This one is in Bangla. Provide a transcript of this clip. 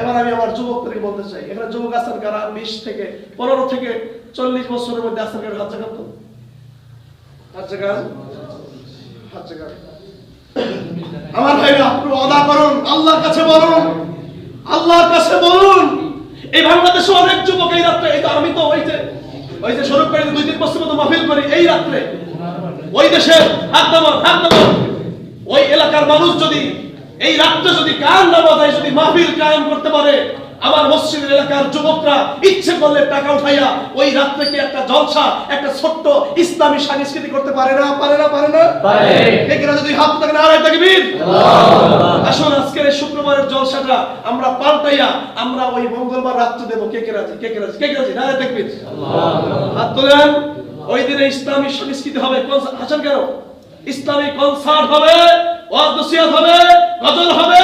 এবার আমি আমার যুবকদেরকে বলতে চাই এখানে যুবক আছেন কারা বিশ থেকে পনেরো থেকে চল্লিশ বছরের মধ্যে আছেন কারা হাত জাগান তো? হাত জাগান। হাত জাগান। আমার ভাইরা আপনি অদা করুন আল্লাহর কাছে বলুন আল্লাহর কাছে বলুন। এই বাংলাদেশে অনেক যুবক এই রাত্রে এই তো আমি তো ওই যে ওই যে স্বরূপ বাড়িতে দুই তিন পশ্চিম মতো মাহফিল করি এই রাত্রে। ওই দেশের হাত নামান হাত নামান ওই এলাকার মানুষ যদি এই রাত্রে যদি কার না বাজায় যদি মাহফিল কায়েম করতে পারে। আমার মসজিদের এলাকার যুবকরা ইচ্ছে করলে টাকা উঠাইয়া ওই রাত্রে কি একটা জলসা একটা ছোট্ট ইসলামী সংস্কৃতি করতে পারে না পারে না পারে না? পারে। যদি হাত থাকে না আড়াই তাকবীর আসুন আজকের এই শুক্রবারের জলসাটা আমরা পাল্টাইয়া আমরা ওই মঙ্গলবার রাত্রে দেবো। কে কে রাজি? কে কে রাজি? কে কে রাজি? নারায় তাকবীর হাত তোলেন। ওই দিনে ইসলামী সংস্কৃতি হবে আছেন কেন? ইসলামী কনসার্ট হবে ওয়াজ নসিহত হবে গজল হবে